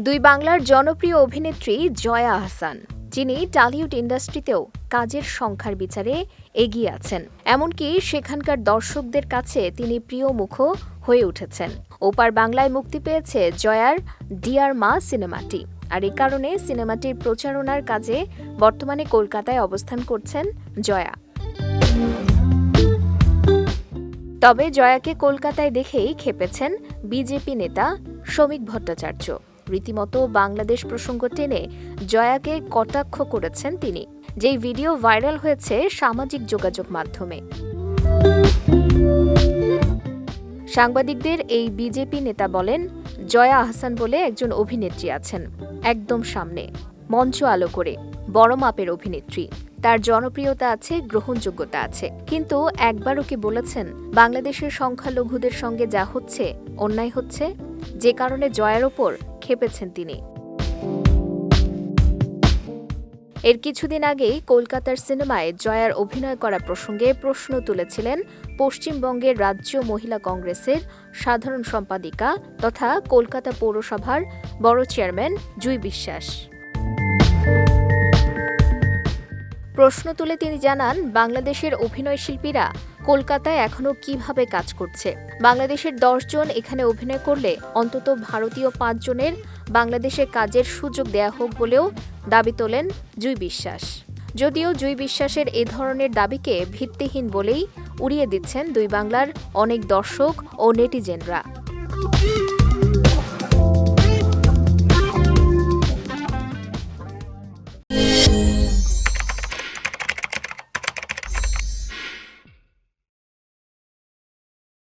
দুই বাংলার জনপ্রিয় অভিনেত্রী জয়া আহসান যিনি টালিউড ইন্ডাস্ট্রিতেও কাজের সংখ্যার বিচারে এগিয়ে আছেন। এমনকি সেখানকার দর্শকদের কাছে তিনি প্রিয় মুখ হয়ে উঠেছেন। ওপার বাংলায় মুক্তি পেয়েছে জয়ার ডিয়ার মা সিনেমাটি। আর এ কারণে সিনেমাটির প্রচারণার কাজে বর্তমানে কলকাতায় অবস্থান করছেন জয়া। তবে জয়াকে কলকাতায় দেখেই খেপেছেন বিজেপি নেতা শ্রমিক ভট্টাচার্য। রীতিমতো বাংলাদেশ প্রসঙ্গ টেনে জয়াকে কটাক্ষ করেছেন তিনি, যেই ভিডিও ভাইরাল হয়েছে সামাজিক যোগাযোগ মাধ্যমে। সাংবাদিকদের এই বিজেপি নেতা বলেন, জয়া আহসান বলে একজন অভিনেত্রী আছেন, একদম সামনে, মঞ্চ আলো করে, বড় মাপের অভিনেত্রী। তার জনপ্রিয়তা আছে, গ্রহণযোগ্যতা আছে। কিন্তু একবারও কি বলেছেন, বাংলাদেশের সংখ্যালঘুদের সঙ্গে যা হচ্ছে, অন্যায় হচ্ছে? যে কারণে জয়ার ওপর খেপেছেন তিনি। এর কিছুদিন আগেই কলকাতার সিনেমায় জয়ার অভিনয় করা প্রসঙ্গে প্রশ্ন তুলেছিলেন পশ্চিমবঙ্গের রাজ্য মহিলা কংগ্রেসের সাধারণ সম্পাদিকা তথা কলকাতা পৌরসভার বড় চেয়ারম্যান জুই বিশ্বাস। প্রশ্ন তুলে তিনি জানান, বাংলাদেশের অভিনয় শিল্পীরা কলকাতায় এখনও কীভাবে কাজ করছে? বাংলাদেশের জন এখানে অভিনয় করলে অন্তত ভারতীয় পাঁচজনের বাংলাদেশে কাজের সুযোগ দেয়া হোক বলেও দাবি তোলেন জুই বিশ্বাস। যদিও জুই বিশ্বাসের এ ধরনের দাবিকে ভিত্তিহীন বলেই উড়িয়ে দিচ্ছেন দুই বাংলার অনেক দর্শক ও নেটিজেনরা।